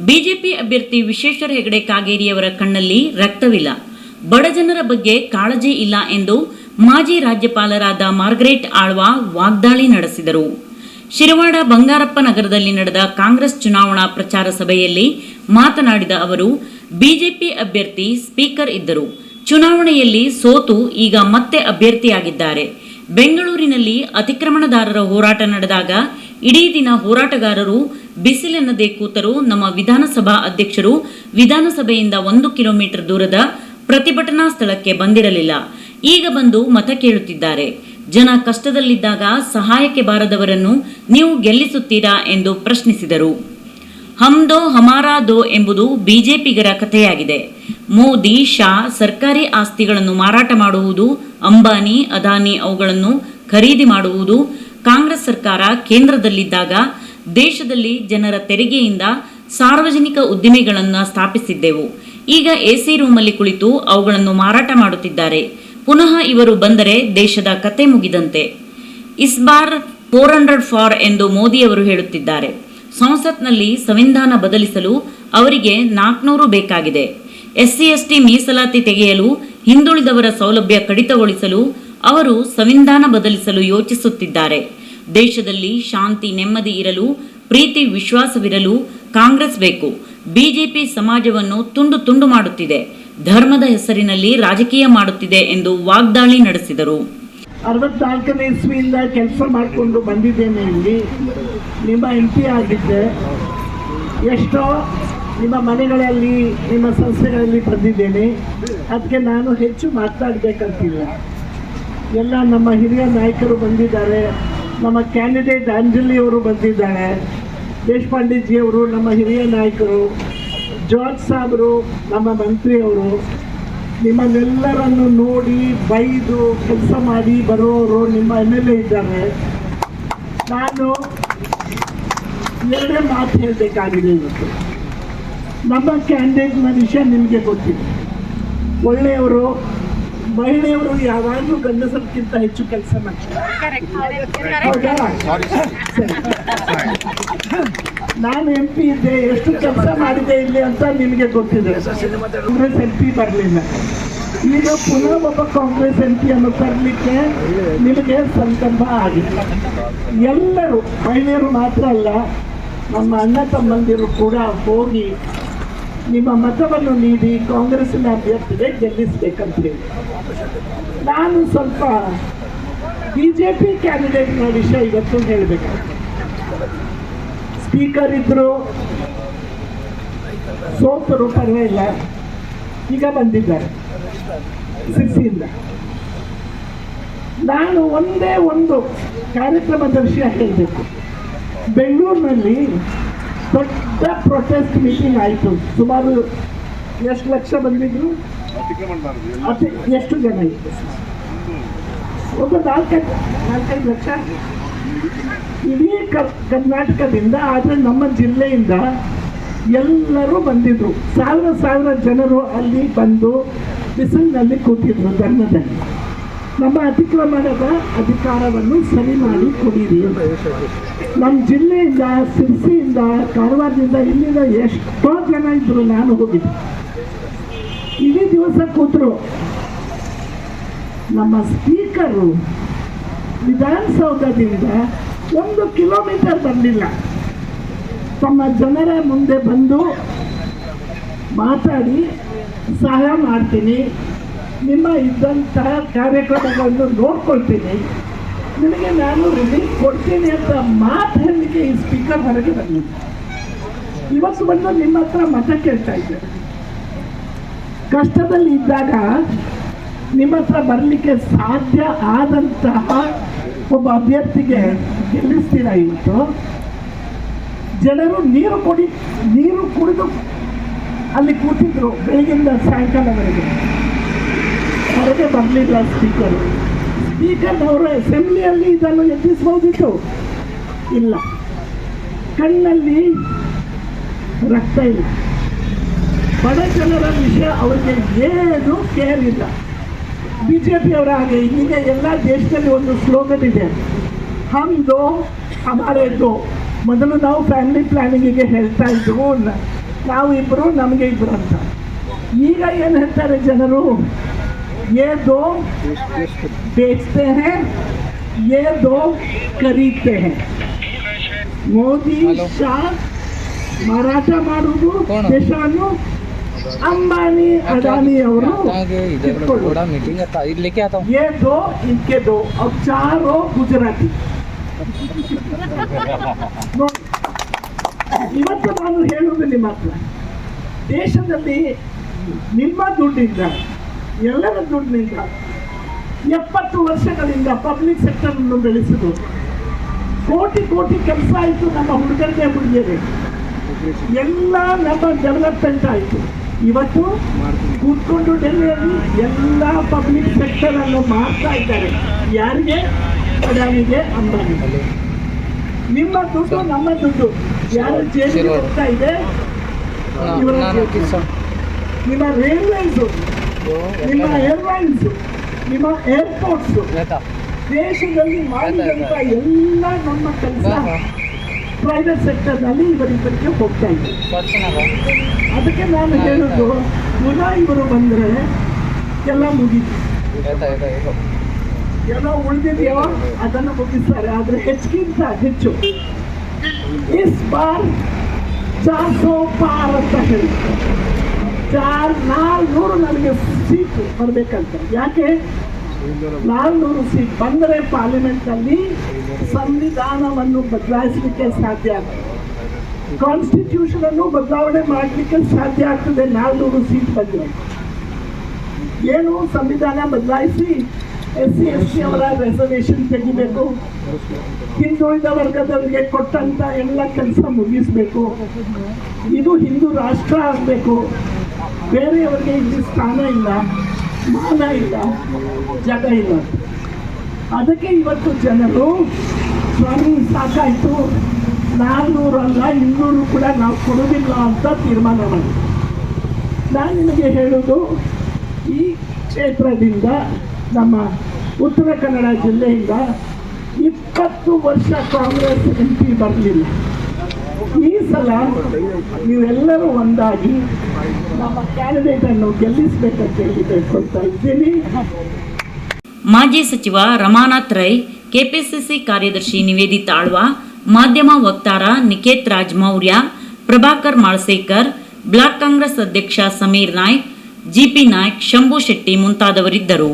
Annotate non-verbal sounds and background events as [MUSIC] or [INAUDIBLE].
BJP ಅಭ್ಯರ್ಥಿ ವಿಶ್ವೇಶ್ವರ ಹೆಗಡೆ ಕಾಗೇರಿಯವರ ಕಣ್ಣಲ್ಲಿ ರಕ್ತವಿಲ್ಲ. ಬಡಜನರ ಬಗ್ಗೆ ಕಾಳಜಿ ಇಲ್ಲ ಎಂದು ಮಾಜಿ ರಾಜ್ಯಪಾಲರಾದ ಮಾರ್ಗರೇಟ್ ಆಳ್ವಾ ವಾಗ್ದಾಳಿ ನಡೆಸಿದರು. ಶಿರವಾಡ ಬಂಗಾರಪ್ಪ ನಗರದಲ್ಲಿ ನಡೆದ ಕಾಂಗ್ರೆಸ್ ಚುನಾವಣಾ ಪ್ರಚಾರ ಸಭೆಯಲ್ಲಿ ಮಾತನಾಡಿದ ಅವರು, ಬಿಜೆಪಿ ಅಭ್ಯರ್ಥಿ ಸ್ಪೀಕರ್ ಇದ್ದರು. ಚುನಾವಣೆಯಲ್ಲಿ ಸೋತು ಈಗ ಮತ್ತೆ ಅಭ್ಯರ್ಥಿಯಾಗಿದ್ದಾರೆ. ಬೆಂಗಳೂರಿನಲ್ಲಿ ಅತಿಕ್ರಮಣದಾರರ ಹೋರಾಟ ನಡೆದಾಗ ಇಡೀ ದಿನ ಹೋರಾಟಗಾರರು ಬಿಸಿಲೆನ್ನದೆ ಕೂತರು ನಮ್ಮ ವಿಧಾನಸಭಾ ಅಧ್ಯಕ್ಷರು ವಿಧಾನಸಭೆಯಿಂದ ಒಂದು ಕಿಲೋಮೀಟರ್ ದೂರದ ಪ್ರತಿಭಟನಾ ಸ್ಥಳಕ್ಕೆ ಬಂದಿರಲಿಲ್ಲ. ಈಗ ಬಂದು ಮತ ಕೇಳುತ್ತಿದ್ದಾರೆ. ಜನ ಕಷ್ಟದಲ್ಲಿದ್ದಾಗ ಸಹಾಯಕ್ಕೆ ಬಾರದವರನ್ನು ನೀವು ಗೆಲ್ಲಿಸುತ್ತೀರಾ ಎಂದು ಪ್ರಶ್ನಿಸಿದರು. ಹಮ್ ದೋ ಹಮಾರಾ ದೋ ಎಂಬುದು ಬಿಜೆಪಿಗರ ಕಥೆಯಾಗಿದೆ. ಮೋದಿ, ಶಾ ಸರ್ಕಾರಿ ಆಸ್ತಿಗಳನ್ನು ಮಾರಾಟ ಮಾಡುವುದು, ಅಂಬಾನಿ, ಅದಾನಿ ಅವುಗಳನ್ನು ಖರೀದಿ ಮಾಡುವುದು ಕಾಂಗ್ರೆಸ್ ಸರ್ಕಾರ ಕೇಂದ್ರದಲ್ಲಿದ್ದಾಗ ದೇಶದಲ್ಲಿ ಜನರ ತೆರಿಗೆಯಿಂದ ಸಾರ್ವಜನಿಕ ಉದ್ದಿಮೆಗಳನ್ನು ಸ್ಥಾಪಿಸಿದ್ದೆವು. ಈಗ ಎಸಿ ರೂಮಲ್ಲಿ ಕುಳಿತು ಅವುಗಳನ್ನು ಮಾರಾಟ ಮಾಡುತ್ತಿದ್ದಾರೆ. ಪುನಃ ಇವರು ಬಂದರೆ ದೇಶದ ಕತೆ ಮುಗಿದಂತೆ. ಇಸ್ಬಾರ್ ಫೋರ್ ಹಂಡ್ರೆಡ್ ಫಾರ್ ಎಂದು ಮೋದಿಯವರು ಹೇಳುತ್ತಿದ್ದಾರೆ. ಸಂಸತ್ನಲ್ಲಿ ಸಂವಿಧಾನ ಬದಲಿಸಲು ಅವರಿಗೆ ನಾಲ್ಕುನೂರು ಬೇಕಾಗಿದೆ. ಎಸ್ಸಿ ಎಸ್ಟಿ ಮೀಸಲಾತಿ ತೆಗೆಯಲು ಹಿಂದುಳಿದವರ ಸೌಲಭ್ಯ ಕಡಿತಗೊಳಿಸಲು ಅವರು ಸಂವಿಧಾನ ಬದಲಿಸಲು ಯೋಚಿಸುತ್ತಿದ್ದಾರೆ. ದೇಶದಲ್ಲಿ ಶಾಂತಿ, ನೆಮ್ಮದಿ ಇರಲು, ಪ್ರೀತಿ, ವಿಶ್ವಾಸವಿರಲು ಕಾಂಗ್ರೆಸ್ ಬೇಕು. ಬಿಜೆಪಿ ಸಮಾಜವನ್ನು ತುಂಡು ತುಂಡು ಮಾಡುತ್ತಿದೆ. ಧರ್ಮದ ಹೆಸರಿನಲ್ಲಿ ರಾಜಕೀಯ ಮಾಡುತ್ತಿದೆ ಎಂದು ವಾಗ್ದಾಳಿ ನಡೆಸಿದರು. ಅರವತ್ನಾಲ್ಕನೇ ಇಸ್ವಿಯಿಂದ ಕೆಲಸ ಮಾಡಿಕೊಂಡು ಬಂದಿದ್ದೇನೆ ಇಲ್ಲಿ. ನಿಮ್ಮ ಎಂ ಪಿ ಆಗಿದ್ದೆ. ಎಷ್ಟೋ ನಿಮ್ಮ ಮನೆಗಳಲ್ಲಿ, ನಿಮ್ಮ ಸಂಸ್ಥೆಗಳಲ್ಲಿ ಬಂದಿದ್ದೇನೆ. ಅದಕ್ಕೆ ನಾನು ಹೆಚ್ಚು ಮಾತಾಡಬೇಕಂತಿಲ್ಲ. ಎಲ್ಲ ನಮ್ಮ ಹಿರಿಯ ನಾಯಕರು ಬಂದಿದ್ದಾರೆ. ನಮ್ಮ ಕ್ಯಾಂಡಿಡೇಟ್ ಅಂಜಲಿ ಅವರು ಬಂದಿದ್ದಾರೆ. ದೇಶಪಾಂಡೆಜಿಯವರು, ನಮ್ಮ ಹಿರಿಯ ನಾಯಕರು ಜಾರ್ಜ್ ಸಾಬ್ರು, ನಮ್ಮ ಮಂತ್ರಿಯವರು, ನಿಮ್ಮನ್ನೆಲ್ಲರನ್ನು ನೋಡಿ ಬೈದು ಕೆಲಸ ಮಾಡಿ ಬರೋರು ನಿಮ್ಮ ಎಂ ಎಲ್ ಎ ಇದ್ದಾರೆ. ನಾನು ಎರಡೇ ಮಾತು ಹೇಳಬೇಕಾಗಿದೆ ಇವತ್ತು. ನಮ್ಮ ಕ್ಯಾಂಡಿಡೇಟ್ನ ವಿಷಯ ನಿಮಗೆ ಗೊತ್ತಿದೆ. ಒಳ್ಳೆಯವರು ಮಹಿಳೆಯರು ಯಾವಾಗಲೂ ಗಂಡಸರಿಗಿಂತ ಹೆಚ್ಚು ಕೆಲಸ ಮಾಡ್ತಾರೆ. ನಾನು ಎಂ ಪಿ ಇದ್ದೆ ಎಷ್ಟು ಕೆಲಸ ಮಾಡಿದೆ ಇಲ್ಲಿ ಅಂತ ನಿಮಗೆ ಗೊತ್ತಿದೆ. ಕಾಂಗ್ರೆಸ್ ಎಂ ಪಿ ಬರಲಿಲ್ಲ. ಈಗ ಪುನಃ ಒಬ್ಬ ಕಾಂಗ್ರೆಸ್ ಎಂ ಪಿ ಅನ್ನು ತರಲಿಕ್ಕೆ ನಿಮಗೆ ಸಂಕಲ್ಪ ಆಗಿದೆ. ಎಲ್ಲರೂ ಮಹಿಳೆಯರು ಮಾತ್ರ ಅಲ್ಲ ನಮ್ಮ ಅಣ್ಣ ತಮ್ಮಂದಿರು ಕೂಡ ಹೋಗಿ ನಿಮ್ಮ ಮತವನ್ನು ನೀಡಿ ಕಾಂಗ್ರೆಸ್ನ ಅಭ್ಯರ್ಥಿಗೆ ಗೆಲ್ಲಿಸಬೇಕಂತ ಹೇಳಿ ನಾನು ಸ್ವಲ್ಪ ಬಿ ಜೆ ಪಿ ಕ್ಯಾಂಡಿಡೇಟ್ನ ವಿಷಯ ಇವತ್ತು ಹೇಳಬೇಕು ಸ್ಪೀಕರ್ ಇದ್ದರು ಸೋತರು ಪರವಾಗಿಲ್ಲ ಈಗ ಬಂದಿದ್ದಾರೆ ಸಿರ್ಸಿಯಿಂದ ನಾನು ಒಂದೇ ಒಂದು ಕಾರ್ಯಕ್ರಮದ ವಿಷಯ ಹೇಳಬೇಕು. ಬೆಂಗಳೂರಿನಲ್ಲಿ ದೊಡ್ಡ ಪ್ರೊಟೆಸ್ಟ್ ಮೀಟಿಂಗ್ ಆಯಿತು. ಸುಮಾರು ಎಷ್ಟು ಲಕ್ಷ ಬಂದಿದ್ರು? ಎಷ್ಟು ಜನ ಇತ್ತು ಒಂದು ನಾಲ್ಕೈದು ನಾಲ್ಕೈದು ಲಕ್ಷ? ಇಡೀ ಕರ್ನಾಟಕದಿಂದ, ಆದರೆ ನಮ್ಮ ಜಿಲ್ಲೆಯಿಂದ ಎಲ್ಲರೂ ಬಂದಿದ್ರು. ಸಾವಿರ ಸಾವಿರ ಜನರು ಅಲ್ಲಿ ಬಂದು ಬಿಸಿಲಿನಲ್ಲಿ ಕೂತಿದ್ರು ಧರ್ಮದಲ್ಲಿ. ನಮ್ಮ ಅತಿಕ್ರಮಣದ ಅಧಿಕಾರವನ್ನು ಸರಿ ಮಾಡಿ ಕೊಡಿರಿ. ನಮ್ಮ ಜಿಲ್ಲೆಯಿಂದ, ಸಿರ್ಸಿಯಿಂದ, ಕಾರವಾರದಿಂದ ಇಲ್ಲಿಂದ ಎಷ್ಟೋ ಜನ ಇದ್ರು, ನಾನು ಹೋಗಿದ್ದೆ. ಇಡೀ ದಿವಸ ಕೂತರು. ನಮ್ಮ ಸ್ಪೀಕರು ವಿಧಾನಸೌಧದಿಂದ ಒಂದು ಕಿಲೋಮೀಟರ್ ಬಂದಿಲ್ಲ ತಮ್ಮ ಜನರ ಮುಂದೆ ಬಂದು ಮಾತಾಡಿ ಸಹಾಯ ಮಾಡ್ತೀನಿ. ನಿಮ್ಮ ಇದ್ದಂತಹ ಕಾರ್ಯಕ್ರಮಗಳನ್ನು ನೋಡ್ಕೊಳ್ತೀನಿ. ನಿಮಗೆ ನಾನು ರಿಲೀಫ್ ಕೊಡ್ತೀನಿ ಅಂತ ಮಾತು ಹೇಳಲಿಕ್ಕೆ ಈ ಸ್ಪೀಕರ್ ಹೊರಗೆ ಬಂದಿದ್ದೆ ಇವತ್ತು ಬಂದು ನಿಮ್ಮ ಹತ್ರ ಮತ ಕೇಳ್ತಾ ಇದ್ದೆ. ಕಷ್ಟದಲ್ಲಿ ಇದ್ದಾಗ ನಿಮ್ಮ ಹತ್ರ ಬರಲಿಕ್ಕೆ ಸಾಧ್ಯ ಆದಂತಹ ಒಬ್ಬ ಅಭ್ಯರ್ಥಿಗೆ ಗೆಲ್ಲಿಸ್ತೀರಾ ಇವತ್ತು? ಜನರು ನೀರು ಕುಡಿ, ನೀರು ಕುಡಿದು ಅಲ್ಲಿ ಕೂತಿದ್ರು ಬೆಳಗಿಂದ ಸಾಯಂಕಾಲವರೆಗೆ. ಹೊರಗೆ ಬರಲಿಲ್ಲ ಸ್ಪೀಕರ್ ಸ್ಪೀಕರ್ ಅವರು ಅಸೆಂಬ್ಲಿಯಲ್ಲಿ ಇದನ್ನು ಎತ್ತಿಸಬಹುದಿತ್ತು ಇಲ್ಲ. ಕಣ್ಣಲ್ಲಿ ರಕ್ತ ಇಲ್ಲ. ಬಡ ಜನರ ವಿಷಯ ಅವರಿಗೆ ಏನು ಕೇರ್ ಇಲ್ಲ. ಬಿ ಜೆ ಪಿಯವರ ಹಾಗೆ ಈಗ ಎಲ್ಲ ದೇಶದಲ್ಲಿ ಒಂದು ಸ್ಲೋಗನ್ ಇದೆ. ಹಮ್ದು ದೋ, ಹಮಾರೆ ಮೊದಲು ನಾವು ಫ್ಯಾಮಿಲಿ ಪ್ಲ್ಯಾನಿಂಗಿಗೆ ಹೇಳ್ತಾ ಇದ್ವು ನ- ನಾವು ಇಬ್ಬರು ನಮಗೆ ಇಬ್ಬರು ಅಂತ. ಈಗ ಏನು ಹೇಳ್ತಾರೆ ಜನರು? ये दो बेचते हैं ये दो खरीदते हैं ಮೋದಿ ಶಾ ಮಾರಾಟ ಮಾಡುವುದು ಕೋಣ? ದೇಶವನ್ನು ಅಂಬಾನಿ ಅದಾನಿ ಅವರು ಕಿತ್ಕೊಳ್ಳೋದು. थोड़ा मीटिंग था लेके आता हूँ ये दो इनके दो अब चार हो गुजराती [LAUGHS] ನೋಡಿ, ಇವತ್ತು ನಾನು ಹೇಳುವುದು ನಿಮ್ಮ ಹತ್ರ ದೇಶದಲ್ಲಿ ನಿಮ್ಮ ದುಡ್ಡಿಂದ ಎಲ್ಲರ ದುಡ್ಡಿನಿಂದ ಎಪ್ಪತ್ತು ವರ್ಷಗಳಿಂದ ಪಬ್ಲಿಕ್ ಸೆಕ್ಟರ್ ಅನ್ನು ಬೆಳೆಸಿದ್ರು. ಕೋಟಿ ಕೋಟಿ ಕೆಲಸ ಆಯಿತು ನಮ್ಮ ಹುಡುಗರಿಗೆ ಹುಡುಗಿಯರಿಗೆ. ಎಲ್ಲ ನಮ್ಮ ಡೆವಲಪ್ಮೆಂಟ್ ಆಯಿತು. ಇವತ್ತು ಕೂತ್ಕೊಂಡು ಡೆಲ್ಲಿಯಲ್ಲಿ ಎಲ್ಲ ಪಬ್ಲಿಕ್ ಸೆಕ್ಟರ್ ಅನ್ನು ಮಾಡ್ತಾ ಇದ್ದಾರೆ. ಯಾರಿಗೆ? ಅದಾನಿಗೆ ಅಂಬಾನಿಗೆ. ನಿಮ್ಮ ದುಡ್ಡು ನಮ್ಮ ದುಡ್ಡು. ಯಾರು ಜೇಬಿಗೆ ಹೋಗ್ತಾ ಇದೆ? ಇವರ. ನಿಮ್ಮ ರೈಲ್ವೇಸ್ ನಿಮ್ಮ ಏರ್ಲೈನ್ಸ್ ನಿಮ್ಮ ಏರ್ಪೋರ್ಟ್ಸ್ ದೇಶದಲ್ಲಿ ಮಾಡಿದಂಥ ಎಲ್ಲ ನಮ್ಮ ಕೆಲಸ ಪ್ರೈವೇಟ್ ಸೆಕ್ಟರ್ನಲ್ಲಿ ಇವರಿಬ್ಬರಿಗೆ ಹೋಗ್ತಾ ಇದೆ. ಅದಕ್ಕೆ ನಾನು ಹೇಳೋದು ಪುನಃ ಇವರು ಬಂದರೆ ಎಲ್ಲ ಮುಗೀತು. ಎಲ್ಲ ಉಳಿದಿದೆಯೋ? ಅದನ್ನು ಮುಗಿಸ್ತಾರೆ. ಆದರೆ ಹೆಚ್ಚಿಗಿಂತ ಹೆಚ್ಚು. ಇಸ್ ಬಾರ್ ಚಾರ್ ಸೋ ಪಾರ್ ಅಂತ ಹೇಳ್ತಾರೆ ಚಾರ್, ನಾಲ್ನೂರು ನನಗೆ ಸೀಟ್ ಬರಬೇಕಂತ. ಯಾಕೆ? ನಾಲ್ನೂರು ಸೀಟ್ ಬಂದರೆ ಪಾರ್ಲಿಮೆಂಟಲ್ಲಿ ಸಂವಿಧಾನವನ್ನು ಬದಲಾಯಿಸಲಿಕ್ಕೆ ಸಾಧ್ಯ ಕಾನ್ಸ್ಟಿಟ್ಯೂಷನ್ ಅನ್ನು ಬದಲಾವಣೆ ಮಾಡಲಿಕ್ಕೆ ಸಾಧ್ಯ ಆಗ್ತದೆ ನಾಲ್ನೂರು ಸೀಟ್ ಬಂದರೆ. ಏನು ಸಂವಿಧಾನ ಬದಲಾಯಿಸಿ ಎಸ್ ಸಿ ಎಸ್ ಸಿ ಅವರ ರೆಸರ್ವೇಷನ್ ತೆಗಿಬೇಕು? ಹಿಂದುಳಿದ ವರ್ಗದವರಿಗೆ ಕೊಟ್ಟಂತ ಎಲ್ಲ ಕೆಲಸ ಮುಗಿಸ್ಬೇಕು. ಇದು ಹಿಂದೂ ರಾಷ್ಟ್ರ ಆಗಬೇಕು. ಬೇರೆಯವರಿಗೆ ಇಲ್ಲಿ ಸ್ಥಾನ ಇಲ್ಲ, ಮಾನ ಇಲ್ಲ, ಜಾಗ ಇಲ್ಲ. ಅದಕ್ಕೆ ಇವತ್ತು ಜನರು, ಸ್ವಾಮಿ ಸಾಕಾಯಿತು. ನಾನ್ನೂರು ಅಲ್ಲ ಇನ್ನೂರು ಕೂಡ ನಾವು ಕೊಡೋದಿಲ್ಲ ಅಂತ ತೀರ್ಮಾನ ಮಾಡಿ ನಾನು ನಿಮಗೆ ಹೇಳೋದು ಈ ಕ್ಷೇತ್ರದಿಂದ ನಮ್ಮ ಉತ್ತರ ಕನ್ನಡ ಜಿಲ್ಲೆಯಿಂದ ಇಪ್ಪತ್ತು ವರ್ಷ ಕಾಂಗ್ರೆಸ್ ಎಂ ಪಿ ಬರಲಿಲ್ಲ. ಈ ಸಲ ನೀವೆಲ್ಲರೂ ಒಂದಾಗಿ ನಮ್ಮ ಕ್ಯಾಂಡಿಡೇಟನ್ನು ಗೆಲ್ಲಿಸಬೇಕಂತ ಹೇಳಿ ಕೇಳ್ಕೊಳ್ತಾ ಇದ್ದೀನಿ. ಮಾಜಿ ಸಚಿವ ರಮಾನಾಥ್ ರೈ, ಕೆಪಿಸಿಸಿ ಕಾರ್ಯದರ್ಶಿ ನಿವೇದಿತಾ ಆಳ್ವ, ಮಾಧ್ಯಮ ವಕ್ತಾರ ನಿಕೇತ್ ರಾಜ್ ಮೌರ್ಯ, ಪ್ರಭಾಕರ್ ಮಾಳ್ಸೇಕರ್, ಬ್ಲಾಕ್ ಕಾಂಗ್ರೆಸ್ ಅಧ್ಯಕ್ಷ ಸಮೀರ್ ನಾಯ್ಕ್ ಜಿಪಿ ನಾಯ್ಕ್, ಶಂಭು ಶೆಟ್ಟಿ ಮುಂತಾದವರಿದ್ದರು.